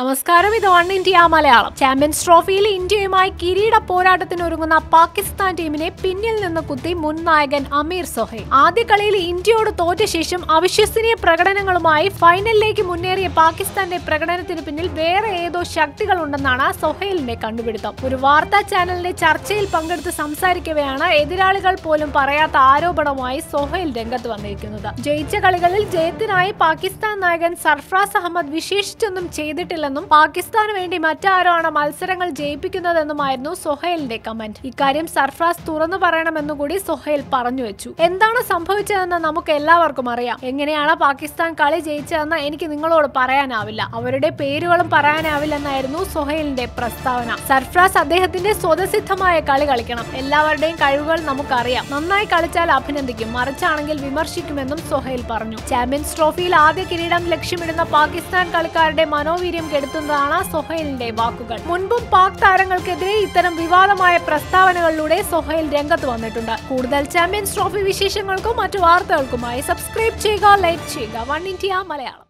നമസ്കാരം. ഇത് one India Malayalam. Champions ട്രോഫിയിൽ ഇന്ത്യയുമായി കിരീട പോരാട്ടത്തിന് ഒരുങ്ങുന്ന പാകിസ്ഥാൻ ടീമിനെ പിന്നിൽ നിന്ന് കുത്തി മുൻ നായകൻ അമീർ സൊഹൈ ആദ്യ കളിയിൽ ഇന്ത്യയോട് തോറ്റ ശേഷം അവിശ്വസനീയ പ്രകടനങ്ങളുമായി ഫൈനലിലേക്ക് മുന്നേറിയ പാകിസ്ഥാന്റെ പ്രകടനത്തിന് പിന്നിൽ വേറെ ഏതോ ശക്തികളുണ്ടെന്നാണ് സൊഹൈലിന്റെ കണ്ടുപിടുത്തം. ഒരു വാർത്താ ചാനലിന്റെ ചർച്ചയിൽ പങ്കെടുത്ത് സംസാരിക്കവെയാണ് എതിരാളികൾ പോലും പറയാത്ത ആരോപണവുമായി സൊഹൈൽ രംഗത്ത് വന്നിരിക്കുന്നത്. ജയിച്ച കളികളിൽ ജയത്തിനായി പാകിസ്ഥാൻ നായകൻ സർഫ്രാസ് അഹമ്മദ് വിശേഷിച്ചൊന്നും ചെയ്തിട്ടില്ലെന്നും പാകിസ്ഥാന് വേണ്ടി മറ്റാരാണ് മത്സരങ്ങൾ ജയിപ്പിക്കുന്നതെന്നുമായിരുന്നു സൊഹേലിന്റെ കമന്റ്. ഇക്കാര്യം സർഫ്രാസ് തുറന്നു പറയണമെന്നുകൂടി സൊഹേൽ പറഞ്ഞു വെച്ചു. എന്താണ് സംഭവിച്ചതെന്ന് നമുക്ക് എല്ലാവർക്കും അറിയാം. എങ്ങനെയാണ് പാകിസ്ഥാൻ കളി ജയിച്ചതെന്ന് എനിക്ക് നിങ്ങളോട് പറയാനാവില്ല. അവരുടെ പേരുകളും പറയാനാവില്ലെന്നായിരുന്നു സൊഹേലിന്റെ പ്രസ്താവന. സർഫ്രാസ് അദ്ദേഹത്തിന്റെ സ്വതസിദ്ധമായ കളി കളിക്കണം. എല്ലാവരുടെയും കഴിവുകൾ നമുക്കറിയാം. നന്നായി കളിച്ചാൽ അഭിനന്ദിക്കും. മറിച്ചാണെങ്കിൽ വിമർശിക്കുമെന്നും സൊഹേൽ പറഞ്ഞു. ചാമ്പ്യൻസ് ട്രോഫിയിൽ ആദ്യ കിരീടം ലക്ഷ്യമിടുന്ന പാകിസ്ഥാൻ കളിക്കാരുടെ മനോവീര്യം കെടുത്തുന്നതാണ് സൊഹൈലിന്റെ വാക്കുകൾ. മുൻപും പാക് താരങ്ങൾക്കെതിരെ ഇത്തരം വിവാദമായ പ്രസ്താവനകളിലൂടെ സൊഹൈൽ രംഗത്ത് വന്നിട്ടുണ്ട്. കൂടുതൽ ചാമ്പ്യൻസ് ട്രോഫി വിശേഷങ്ങൾക്കും മറ്റു വാർത്തകൾക്കുമായി സബ്സ്ക്രൈബ് ചെയ്യുക ലൈക്ക് ചെയ്യുക. One India Malayalam.